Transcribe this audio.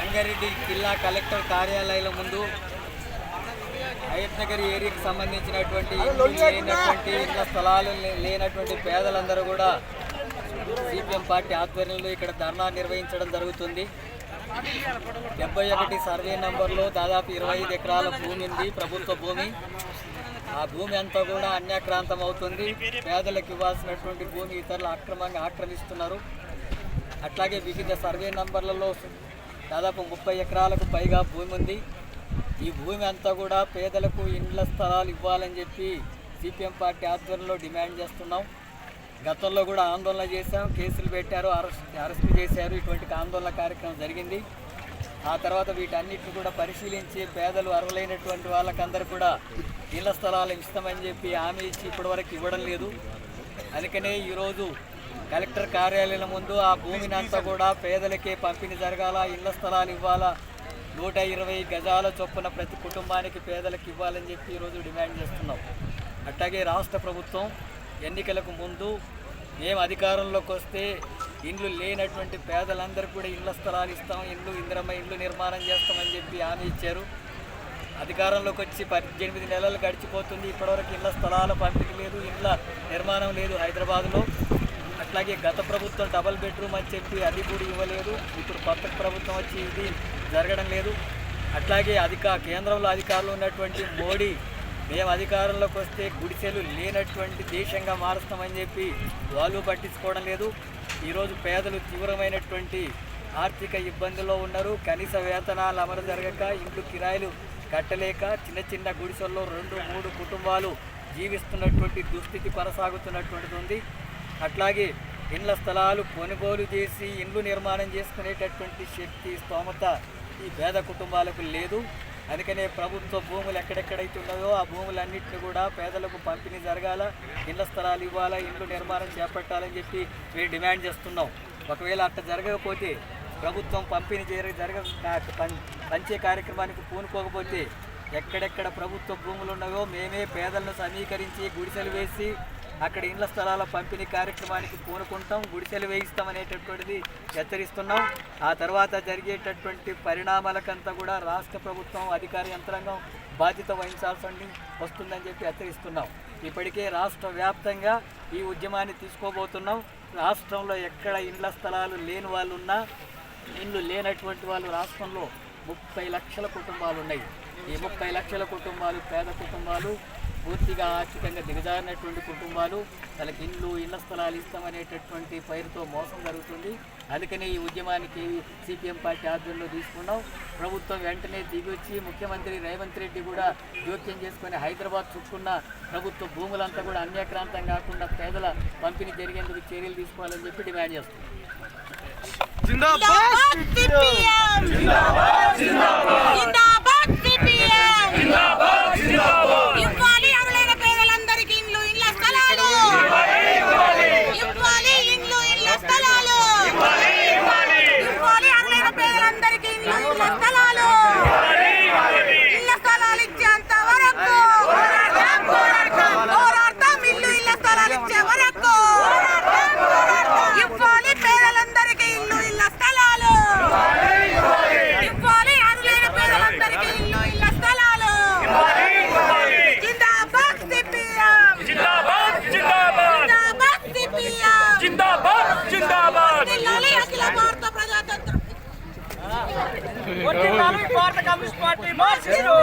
రంగారెడ్డి జిల్లా కలెక్టర్ కార్యాలయాల ముందు హయత్ ఏరియాకి సంబంధించినటువంటి లేనటువంటి ఇళ్ళ స్థలాలు లే- లేనటువంటి పేదలందరూ కూడా సిపిఎం పార్టీ ఆధ్వర్యంలో ఇక్కడ ధర్నా నిర్వహించడం జరుగుతుంది. డెబ్బై ఒకటి సర్వే నంబర్లో దాదాపు ఇరవై ఐదు ఎకరాల భూమి ఉంది ప్రభుత్వ భూమి. ఆ భూమి అంతా కూడా అన్యాక్రాంతం అవుతుంది. పేదలకు ఇవ్వాల్సినటువంటి భూమి ఇతరులు అక్రమంగా ఆక్రమిస్తున్నారు. అట్లాగే వివిధ సర్వే నంబర్లలో దాదాపు ముప్పై ఎకరాలకు పైగా భూమి ఉంది. ఈ భూమి అంతా కూడా పేదలకు ఇండ్ల స్థలాలు ఇవ్వాలని చెప్పి సిపిఎం పార్టీ ఆధ్వర్యంలో డిమాండ్ చేస్తున్నాం. గతంలో కూడా ఆందోళన చేశాం కేసులు పెట్టారు అరెస్ట్ అరెస్ట్ చేశారు. ఇటువంటి ఆందోళన కార్యక్రమం జరిగింది. ఆ తర్వాత వీటన్నిటిని కూడా పరిశీలించి పేదలు అర్హులైనటువంటి వాళ్ళకందరూ కూడా ఇళ్ళ స్థలాలు ఇస్తామని చెప్పి హామీ ఇచ్చి ఇప్పటివరకు ఇవ్వడం లేదు. అందుకనే ఈరోజు కలెక్టర్ కార్యాలయం ముందు ఆ భూమిని అంతా కూడా పేదలకే పంపిణీ జరగాల ఇళ్ళ స్థలాలు ఇవ్వాలా? నూట ఇరవై గజాల చొప్పున ప్రతి కుటుంబానికి పేదలకు ఇవ్వాలని చెప్పి ఈరోజు డిమాండ్ చేస్తున్నాం. అట్లాగే రాష్ట్ర ప్రభుత్వం ఎన్నికలకు ముందు మేము అధికారంలోకి వస్తే ఇండ్లు లేనటువంటి పేదలందరికీ కూడా ఇళ్ళ స్థలాలు ఇస్తాం ఇండ్లు ఇందిరమ్మ ఇండ్లు నిర్మాణం చేస్తామని చెప్పి హామీ ఇచ్చారు. అధికారంలోకి వచ్చి పద్దెనిమిది నెలలు గడిచిపోతుంది ఇప్పటివరకు ఇళ్ళ స్థలాల పంపిణీ లేదు ఇళ్ళ నిర్మాణం లేదు హైదరాబాద్లో. అట్లాగే గత ప్రభుత్వం డబల్ బెడ్రూమ్ అని చెప్పి అది కూడా ఇవ్వలేదు. ఇప్పుడు కొత్త ప్రభుత్వం వచ్చి ఇది జరగడం లేదు. అట్లాగే అధిక కేంద్రంలో అధికారులు ఉన్నటువంటి మోడీ మేము అధికారంలోకి వస్తే గుడిసెలు లేనటువంటి దేశంగా మారుస్తామని చెప్పి వాళ్ళు పట్టించుకోవడం లేదు. ఈరోజు పేదలు తీవ్రమైనటువంటి ఆర్థిక ఇబ్బందుల్లో ఉన్నారు. కనీస వేతనాలు అమలు జరగక ఇండ్లు కిరాయిలు కట్టలేక చిన్న చిన్న గుడిసెల్లో రెండు మూడు కుటుంబాలు జీవిస్తున్నటువంటి దుస్థితి కొనసాగుతున్నటువంటిది ఉంది. అట్లాగే ఇండ్ల స్థలాలు కొనుగోలు చేసి ఇండ్లు నిర్మాణం చేసుకునేటటువంటి శక్తి స్తోమత ఈ పేద కుటుంబాలకు లేదు. అందుకనే ప్రభుత్వ భూములు ఎక్కడెక్కడైతే ఉన్నాయో ఆ భూములన్నింటిని కూడా పేదలకు పంపిణీ జరగాల. ఇండ్ల స్థలాలు ఇవ్వాలా ఇండ్లు నిర్మాణం చేపట్టాలని చెప్పి మేము డిమాండ్ చేస్తున్నాం. ఒకవేళ అట్ట జరగకపోతే ప్రభుత్వం పంపిణీ జరగ జరగ పం- పంచే కార్యక్రమానికి పూనుకోకపోతే ఎక్కడెక్కడ ప్రభుత్వ భూములు ఉన్నాయో మేమే పేదలను సమీకరించి గుడిసెలు వేసి అక్కడ ఇండ్ల స్థలాల పంపిణీ కార్యక్రమానికి పూనుకుంటాం గుడిసెలు వేయిస్తామనేటటువంటిది హెచ్చరిస్తున్నాం. ఆ తర్వాత జరిగేటటువంటి పరిణామాలకంతా కూడా రాష్ట్ర ప్రభుత్వం అధికార యంత్రాంగం బాధ్యత వహించాల్సి వస్తుందని చెప్పి హెచ్చరిస్తున్నాం. ఇప్పటికే రాష్ట్ర వ్యాప్తంగా ఈ ఉద్యమాన్ని తీసుకోబోతున్నాం. రాష్ట్రంలో ఎక్కడ ఇండ్ల స్థలాలు లేని వాళ్ళు ఉన్నా ఇల్లు లేనటువంటి వాళ్ళు రాష్ట్రంలో ముప్పై లక్షల కుటుంబాలు ఉన్నాయి ఈ ముప్పై లక్షల కుటుంబాలు పేద కుటుంబాలు పూర్తిగా ఆర్థికంగా దిగజారినటువంటి కుటుంబాలు వాళ్ళకి ఇల్లు ఇళ్ళ స్థలాలు ఇస్తామనేటటువంటి పైరుతో మోసం జరుగుతుంది. అందుకని ఈ ఉద్యమానికి సిపిఎం పార్టీ ఆధ్వర్యంలో తీసుకున్నాం. ప్రభుత్వం వెంటనే దిగొచ్చి ముఖ్యమంత్రి రేవంత్ రెడ్డి కూడా జోక్యం చేసుకొని హైదరాబాద్ చుట్టుకున్న ప్రభుత్వ భూములంతా కూడా అన్యాక్రాంతం కాకుండా పేదల పంపిణీ జరిగేందుకు చర్యలు తీసుకోవాలని చెప్పి డిమాండ్ చేస్తున్నాం జిందాబాద్ సిపిఎం జిందాబాద్ సిపిఎం ఇవ్వాలి అరులైన పేదలందరికీ ఇండ్లు ఇళ్ళ స్థలాలు ఇవ్వాలి ఇండ్లు ఇళ్ళ స్థలాలు ఇవ్వాలి అరులైన పేదలందరికీ భారత కమ్యూనిస్ట్ పార్టీ మార్చిరు